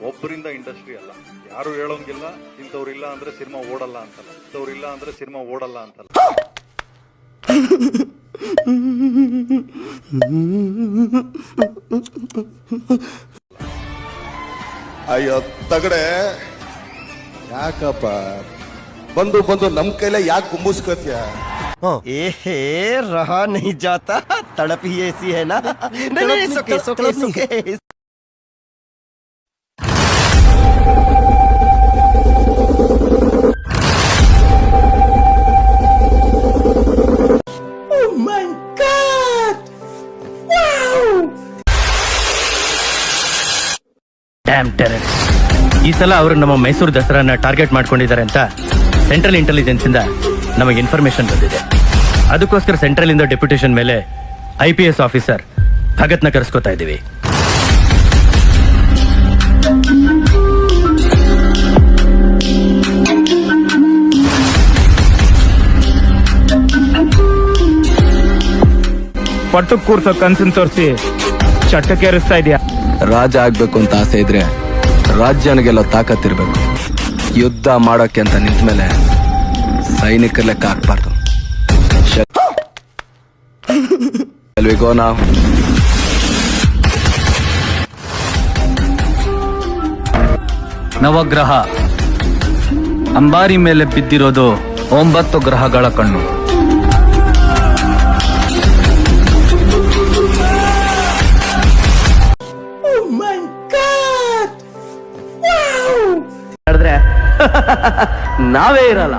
ಒಬ್ಬರಿಂದ ಇಂಡಸ್ಟ್ರಿ ಅಲ್ಲ. ಯಾರು ಹೇಳೋಂಗಿಲ್ಲ ಇಂಥವ್ರಿಲ್ಲ ಅಂದ್ರೆ ಸಿನಿಮಾ ಓಡಲ್ಲ ಅಂತಲ್ಲ. ಇಂಥವ್ರಿಲ್ಲ ಅಂದ್ರೆ ಸಿನಿಮಾ ಓಡಲ್ಲ ಅಂತಲ್ಲ. ಅಯ್ಯೋ ತಗಡೆ. ಯಾಕಪ್ಪ? ಬಂದು ಬಂದು ನಮ್ ಕೈಲೇ ಯಾಕೆ ಕುಂಬಿಸ್ಕೋತಿಯ ಏಹೇ ರಹ ನೀ ಜಾತ ತಡಪಿ ಏಸಿ ಹೇ ಡ್ಯಾಮ್ ಟೆರರ್ ಈ ಸಲ ಅವರು ನಮ್ಮ ಮೈಸೂರು ದಸರಾನ ಟಾರ್ಗೆಟ್ ಮಾಡ್ಕೊಂಡಿದ್ದಾರೆ ಅಂತ ಸೆಂಟ್ರಲ್ ಇಂಟೆಲಿಜೆನ್ಸ್ ಇಂದ ನಮಗೆ ಇನ್ಫಾರ್ಮೇಶನ್ ಬಂದಿದೆ. ಅದಕ್ಕೋಸ್ಕರ ಸೆಂಟ್ರಲ್ ಇಂದ ಡೆಪ್ಯುಟೇಷನ್ ಮೇಲೆ ಐ ಪಿ ಎಸ್ ಆಫೀಸರ್ ಭಗತ್ನ ಕರೆಸ್ಕೊತಾ ಇದ್ದೀವಿ. ಪಟ್ಟಕ್ಕೆ ಕೂರ್ಸೋ ಕನ್ಸನ್ ತೋರಿಸಿ. ಚಟ್ಟಕ್ಕೆ ಏರಿಸ್ತಾ ಇದೆಯಾ? ರಾಜ ಆಗ್ಬೇಕು ಅಂತ ಆಸೆ ಇದ್ರೆ ರಾಜ್ಯನಿಗೆಲ್ಲ ತಾಕತ್ತಿರ್ಬೇಕು ಯುದ್ಧ ಮಾಡೋಕೆ ಅಂತ ನಿಂತ್ಮೇಲೆ ಸೈನಿಕರ ಲೆಕ್ಕ ಹಾಕ್ಬಾರ್ದು. ನಾವು. ನವಗ್ರಹ. ಅಂಬಾರಿ ಮೇಲೆ ಬಿದ್ದಿರೋದು ಒಂಬತ್ತು ಗ್ರಹಗಳ ಕಣ್ಣು. ನಾವೇ ಇರಲ್ಲ.